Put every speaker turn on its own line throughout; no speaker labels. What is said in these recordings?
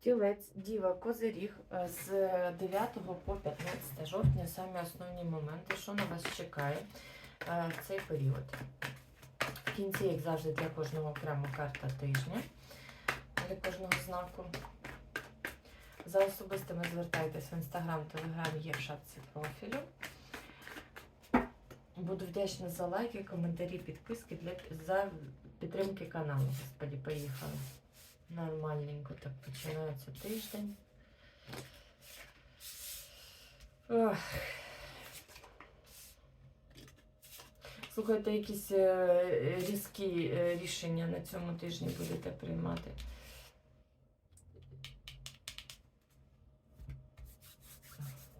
Тілець, діва, козиріг е, з 9 по 15 жовтня самі основні моменти, що на вас чекає е, в цей період. В кінці, як завжди, для кожного окремо карта тижня, для кожного знаку. За особистими звертайтесь в інстаграм, телеграм є в шапці профілю. Буду вдячна за лайки, коментарі, підписки для за підтримки каналу. Господі, поїхали. Нормальненько так починається тиждень. Ох. Слухайте, якісь е, різкі е, рішення на цьому тижні будете приймати.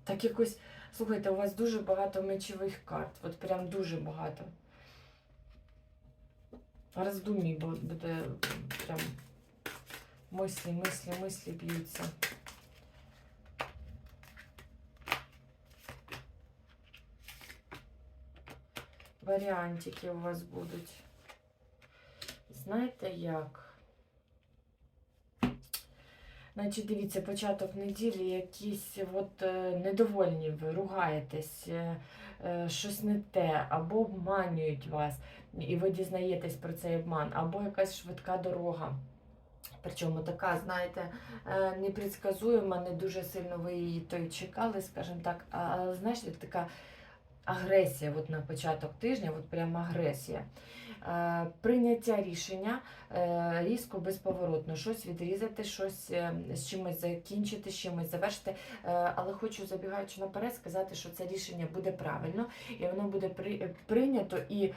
Так якось, слухайте, у вас дуже багато мечових карт. От прям дуже багато. Роздумій бу- буде прям мислі, мислі, мислі б'ються. Варіантики у вас будуть. Знаєте як? Значить, дивіться, початок неділі якісь от е, недовольні ви, ругаєтесь, е, е, щось не те, або обманюють вас, і ви дізнаєтесь про цей обман, або якась швидка дорога. Причому така, знаєте, е, непредсказуема, не дуже сильно ви її то й чекали, скажімо так, а знаєте, така агресія от на початок тижня, от прям агресія. Е, Прийняття рішення е, різко безповоротно, щось відрізати, щось е, з чимось закінчити, з чимось завершити. Але хочу, забігаючи наперед, сказати, що це рішення буде правильно, і воно буде прийнято і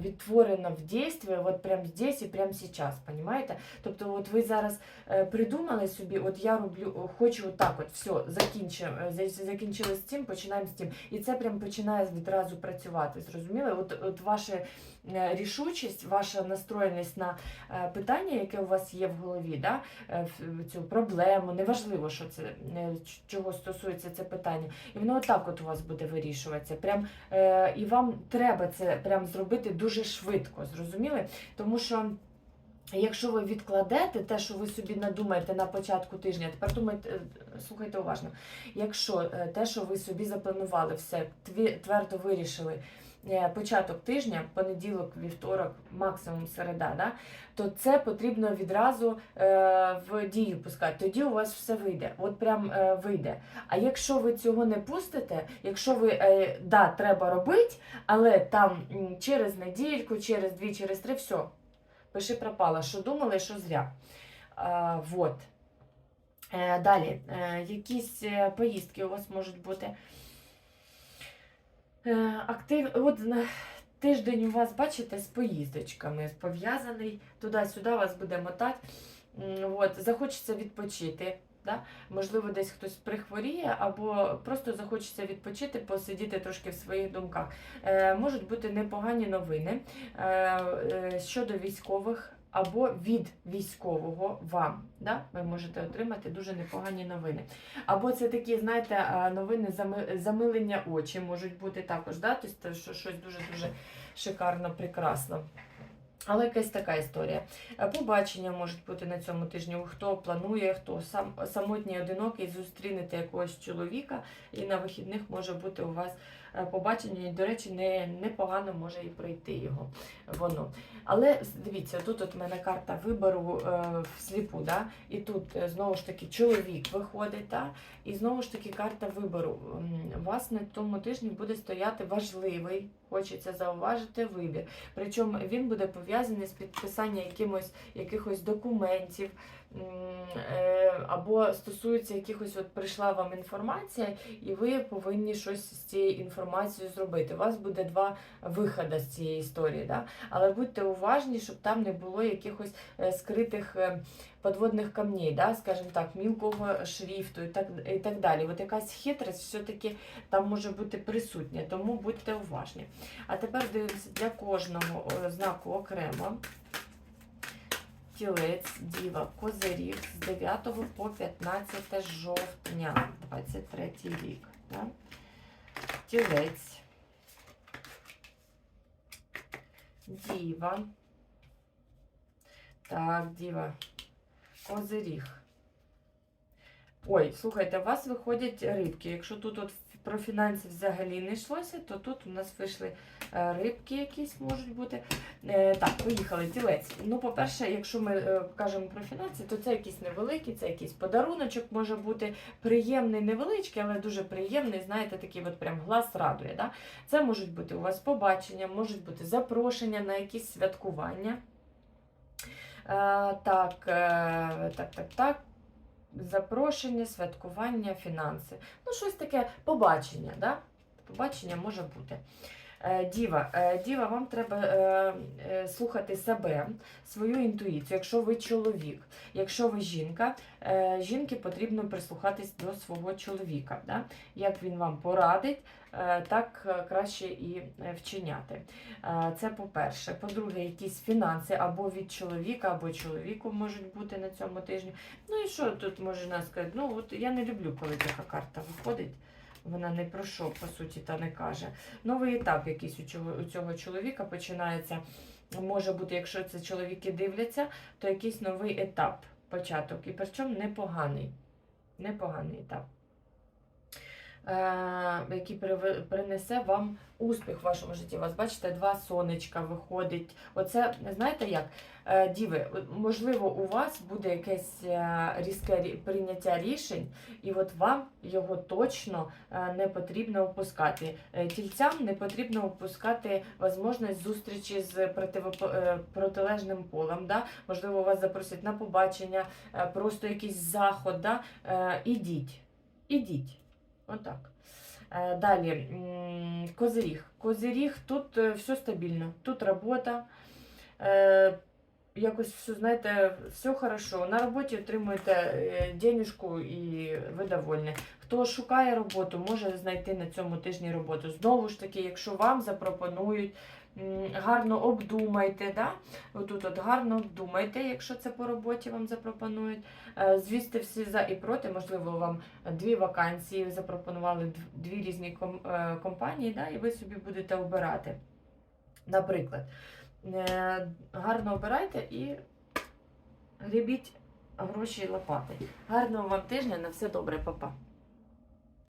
відтворено в дійстві, от прямо здесь і прямо зараз, понимаєте? Тобто, от ви зараз придумали собі, от я роблю, хочу отак, от все, закінчимо, закінчили з цим, починаємо з цим. І це прям починає відразу працювати. Зрозуміли? От, от ваша е, рішучість, ваша настроєність на е, питання, яке у вас є в голові, да? е, цю проблему, неважливо, що це е, чого стосується це питання. І воно отак от у вас буде вирішуватися. Прям, і вам треба це прям зробити дуже швидко, зрозуміли? Тому що. Якщо ви відкладете те, що ви собі надумаєте на початку тижня, тепер думайте, е, слухайте уважно. Якщо е, те, що ви собі запланували, все твердо вирішили, е, початок тижня, понеділок, вівторок, максимум середа, да, то це потрібно відразу в дію пускати. Тоді у вас все вийде. От прям вийде. А якщо ви цього не пустите, якщо ви да, треба робити, але там через недільку, через дві, через три, все. Пиши пропала, що думали, що зря. А, вот. Е, далі, е, якісь е, поїздки у вас можуть бути. Е, актив... От на тиждень у вас, бачите, з поїздочками пов'язаний. Туди-сюди вас буде мотати. От, захочеться відпочити. Да? Можливо, десь хтось прихворіє, або просто захочеться відпочити, посидіти трошки в своїх думках. Е, можуть бути непогані новини е, е, щодо військових або від військового вам. Да? Ви можете отримати дуже непогані новини. Або це такі, знаєте, новини замилення очі можуть бути також, да? тобто, що щось дуже-дуже шикарно, прекрасно. Але якась така історія. Е, Побачення можуть бути на цьому тижні. Хто планує, хто сам самотній одинокий, зустрінете якогось чоловіка, і на вихідних може бути у вас побачення. І, до речі, не, непогано може і пройти його воно. Але дивіться, тут от мене карта вибору е, всліпу, да? і тут е, знову ж таки чоловік виходить, да? і знову ж таки карта вибору. Вас на тому тижні буде стояти важливий, хочеться зауважити, вибір. Причому він буде пов'язаний з підписанням якимось, якихось документів, е, або стосується якихось, от прийшла вам інформація, і ви повинні щось з цією інформацією зробити. У вас буде два виходи з цієї історії. Да? Але будьте уважні, щоб там не було якихось е, скритих е, подводних камней, да? скажімо так, мілкого шрифту і так, і так далі. От якась хитрость все-таки там може бути присутня, тому будьте уважні. А тепер дивимося для кожного е, знаку окремо. Тілець, діва, козиріг з 9 по 15 жовтня 23 рік. Да? Тілець, діва. Так, діва. Козиріг. Ой, слухайте, у вас виходять рибки. Якщо тут от про фінанси взагалі не йшлося, то тут у нас вийшли е, рибки якісь можуть бути. Е, Так, поїхали, тілець. Ну, по-перше, якщо ми е, кажемо про фінанси, то це якийсь невеликий, це якийсь подаруночок може бути приємний, невеличкий, але дуже приємний. Знаєте, такий от прям глаз радує. Да? Це можуть бути у вас побачення, можуть бути запрошення на якісь святкування. Так, так, так, так. Запрошення, святкування, фінанси. Ну, щось таке побачення, да? Побачення може бути. Е, Діва, е, Діва, вам треба е, слухати себе, свою інтуїцію. Якщо ви чоловік, якщо ви жінка, жінки потрібно прислухатись до свого чоловіка. Да? Як він вам порадить, так краще і вчиняти. Це по-перше. По-друге, якісь фінанси або від чоловіка, або чоловіку можуть бути на цьому тижні. Ну і що тут можна сказати? Ну, от я не люблю, коли така карта виходить. Вона не про що, по суті, та не каже. Новий етап якийсь у цього, чоловіка починається. Може бути, якщо це чоловіки дивляться, то якийсь новий етап, початок. І причому непоганий. Непоганий етап. Е, який принесе вам успіх в вашому житті. У вас, бачите, два сонечка виходить. Оце, знаєте як? Е, Діви, можливо, у вас буде якесь е, різке прийняття рішень, і от вам його точно е, не потрібно опускати. Е, Тільцям не потрібно опускати можливість зустрічі з е, протилежним полем. Да? Можливо, вас запросять на побачення, е, просто якийсь заход. Да? Е, Ідіть. Ідіть. Отак. Е, Далі, козиріг. Козиріг, тут е, все стабільно. Тут робота. Якось знаєте, все хорошо. На роботі отримуєте е, денежку і ви довольні. Хто шукає роботу, може знайти на цьому тижні роботу. Знову ж таки, якщо вам запропонують, гарно обдумайте. Да? Отут от гарно обдумайте, якщо це по роботі вам запропонують. Е, Звісти всі за і проти, можливо, вам дві вакансії запропонували дві різні е, компанії, да, і ви собі будете обирати. Наприклад, гарно обирайте і грібіть гроші лопати. Гарного вам тижня, на все добре, папа.